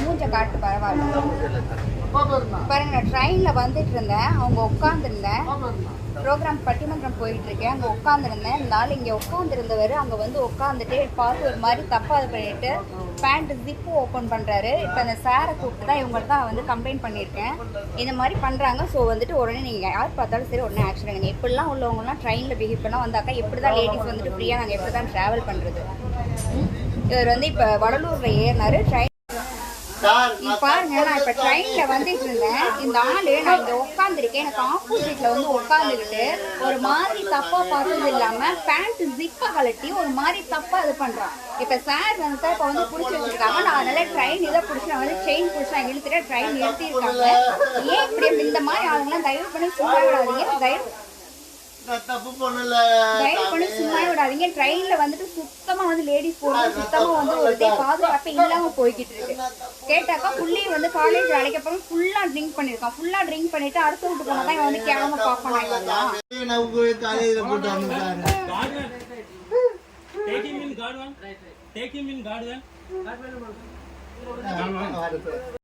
மூஞ்ச காட்டு பரவாயில்ல. பாருங்க ட்ரெயின்ல வந்துட்டு இருந்தேன் அவங்க உட்காந்துருந்தேன் ப்ரோக்ராம் பட்டிமன்றம் போயிட்டு இருக்கேன் அங்கே உட்காந்துருந்தேன் இருந்தாலும் இங்கே உட்காந்துருந்தவர் அங்கே வந்து உட்காந்துட்டு பார்த்து ஒரு மாதிரி தப்பாக இது பண்ணிட்டு பேண்ட் ஜிப்பு ஓப்பன் பண்ணுறாரு இப்போ அந்த சாரை கூப்பிட்டு தான் இவங்கள்ட்ட தான் வந்து கம்ப்ளைண்ட் பண்ணியிருக்கேன். இந்த மாதிரி பண்ணுறாங்க ஸோ வந்துட்டு உடனே நீங்கள் யார் பார்த்தாலும் சரி உடனே ஆக்ஷன் எடுங்க. இப்படிலாம் உள்ளவங்கலாம் ட்ரெயினில் பிஹேவ் பண்ணால் வந்தாக்கா எப்படி தான் லேடிஸ் வந்துட்டு ஃப்ரீயாக நாங்கள் எப்படி தான் ட்ராவல் பண்ணுறது இவர் வந்து இப்போ வடலூரில் ஏறினாரு. ட்ரெயின் பாருங்க நான் இப்ப ட்ரெயின்ல வந்துட்டு இருந்தேன். இந்த ஆளு நான் இங்க உட்காந்துருக்கேன் எனக்கு ஆப்போசிட்ல வந்து உட்காந்துக்கிட்டு ஒரு மாதிரி தப்பா பார்த்தது இல்லாம பேண்ட் ஜிப்ப கழட்டி ஒரு மாதிரி தப்பா இது பண்றான். இப்ப சார் வந்து இப்ப வந்து புடிச்சு வச்சிருக்காங்க. நான் அதனால ட்ரெயின் இதை புடிச்சு நான் வந்து செயின் புடிச்சு நான் இழுத்துட்டு ட்ரெயின் நிறுத்திருக்காங்க ஏன் இப்படி இந்த மாதிரி ஆளுங்களாம் தயவு பண்ணி சும்மா விடாதீங்க தயவு தப்பு பண்ணல தயவு பண்ணி சும்மா விடாதீங்க. ட்ரெயின்ல வந்துட்டு சுத்தமா வந்து லேடிஸ் போறது சுத்தமா வந்து ஒரு இதே பாதுகாப்பே இல்லாம போய்கிட்டு இருக்கு. கேட்டாக்கா புள்ளைய வந்து காலேஜ் வேலைக்கு அப்புறம் ஃபுல்லா ட்ரிங்க் பண்ணிருக்கான் ஃபுல்லா ட்ரிங்க் பண்ணிட்டு அடுத்த வீட்டு போனா தான் இவன் வந்து கேவலமா பாப்பான் போய் காலேஜில் போட்டு வந்துட்டாரு Guard one. Take him in guard one. Take